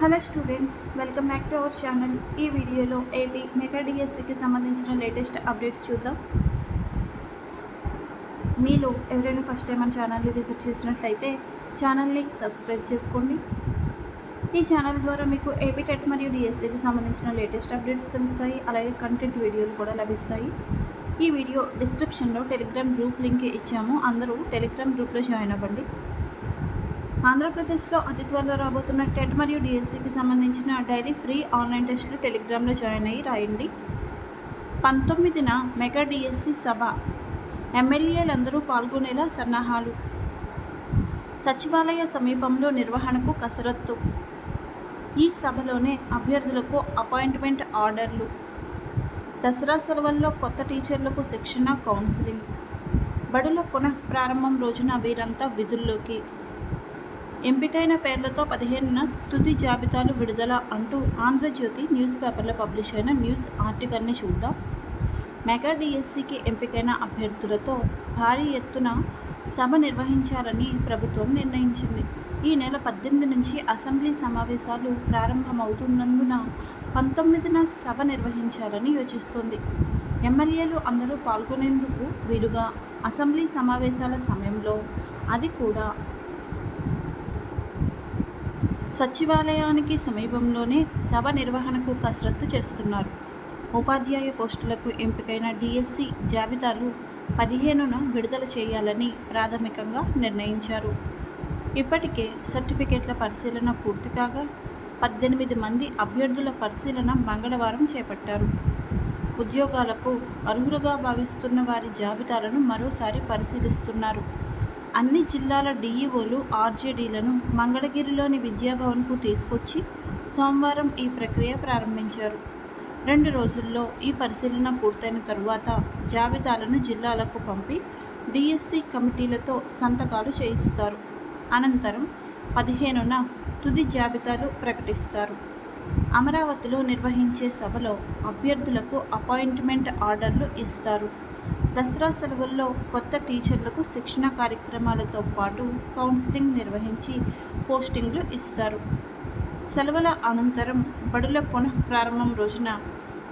Hello students welcome back to our channel ఈ వీడియోలో AP mega డిఎస్సికి సంబంధించిన లేటెస్ట్ అప్డేట్స్ చూద్దాం. మీలో ఎవరైనా ఫస్ట్ టైం మన ఛానల్ని విజిట్ చేసినట్లయితే ఛానల్ని సబ్స్క్రైబ్ చేసుకోండి. ఈ ఛానల్ ద్వారా మీకు ఏపీ టెట్ మరియు డిఎస్సికి సంబంధించిన లేటెస్ట్ అప్డేట్స్ తెలుస్తాయి. అలాగే కంటెంట్ వీడియోలు కూడా లభిస్తాయి. ఈ వీడియో డిస్క్రిప్షన్లో టెలిగ్రామ్ గ్రూప్ లింక్ ఇచ్చాము. అందరూ టెలిగ్రామ్ గ్రూప్లో జాయిన్ అవ్వండి. ఆంధ్రప్రదేశ్లో అతి త్వరలో రాబోతున్న టెట్ మరియు డిఎస్సికి సంబంధించిన డైలీ ఫ్రీ ఆన్లైన్ టెస్టులు టెలిగ్రామ్లో జాయిన్ అయ్యి రాయండి. పంతొమ్మిదిన మెగా డిఎస్సి సభ. ఎమ్మెల్యేలందరూ పాల్గొనేలా సన్నాహాలు. సచివాలయ సమీపంలో నిర్వహణకు కసరత్తు. ఈ సభలోనే అభ్యర్థులకు అపాయింట్మెంట్ ఆర్డర్లు. దసరా సెలవుల్లో కొత్త టీచర్లకు శిక్షణ కౌన్సిలింగ్. బడుల పునఃప్రారంభం రోజున వీరంతా విధుల్లోకి ఎంపికైన పేర్లతో పదిహేనున తుది జాబితాలు విడుదల అంటూ ఆంధ్రజ్యోతి న్యూస్ పేపర్లో పబ్లిష్ అయిన న్యూస్ ఆర్టికల్ని చూద్దాం. మెగా డిఎస్సికి ఎంపికైన అభ్యర్థులతో భారీ ఎత్తున సభ నిర్వహించాలని ప్రభుత్వం నిర్ణయించింది. ఈ నెల పద్దెనిమిది నుంచి అసెంబ్లీ సమావేశాలు ప్రారంభమవుతున్నందున పంతొమ్మిదిన సభ నిర్వహించాలని యోచిస్తోంది. ఎమ్మెల్యేలు అందరూ పాల్గొనేందుకు వీలుగా అసెంబ్లీ సమావేశాల సమయంలో అది కూడా సచివాలయానికి సమీపంలోనే సభ నిర్వహణకు కసరత్తు చేస్తున్నారు. ఉపాధ్యాయ పోస్టులకు ఎంపికైన డిఎస్సి జాబితాలు పదిహేనున విడుదల చేయాలని ప్రాథమికంగా నిర్ణయించారు. ఇప్పటికే సర్టిఫికేట్ల పరిశీలన పూర్తి కాగా పద్దెనిమిది మంది అభ్యర్థుల పరిశీలన మంగళవారం చేపట్టారు. ఉద్యోగాలకు అర్హులుగా భావిస్తున్న వారి జాబితాలను మరోసారి పరిశీలిస్తున్నారు. అన్ని జిల్లాల డీఈఓలు ఆర్జేడీలను మంగళగిరిలోని విద్యాభవన్కు తీసుకొచ్చి సోమవారం ఈ ప్రక్రియ ప్రారంభించారు. రెండు రోజుల్లో ఈ పరిశీలన పూర్తయిన తరువాత జాబితాలను జిల్లాలకు పంపి డిఎస్సి కమిటీలతో సంతకాలు చేయిస్తారు. అనంతరం పదిహేనున తుది జాబితాలు ప్రకటిస్తారు. అమరావతిలో నిర్వహించే సభలో అభ్యర్థులకు అపాయింట్మెంట్ ఆర్డర్లు ఇస్తారు. దసరా సెలవుల్లో కొత్త టీచర్లకు శిక్షణ కార్యక్రమాలతో పాటు కౌన్సిలింగ్ నిర్వహించి పోస్టింగ్లు ఇస్తారు. సెలవుల అనంతరం బడుల పునః ప్రారంభం రోజున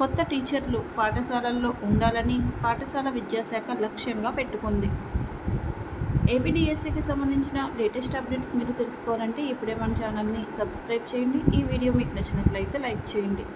కొత్త టీచర్లు పాఠశాలల్లో ఉండాలని పాఠశాల విద్యాశాఖ లక్ష్యంగా పెట్టుకుంది. ఏపీడిఎస్సికి సంబంధించిన లేటెస్ట్ అప్డేట్స్ మీరు తెలుసుకోవాలంటే ఇప్పుడే మన ఛానల్ని సబ్స్క్రైబ్ చేయండి. ఈ వీడియో మీకు నచ్చినట్లయితే లైక్ చేయండి.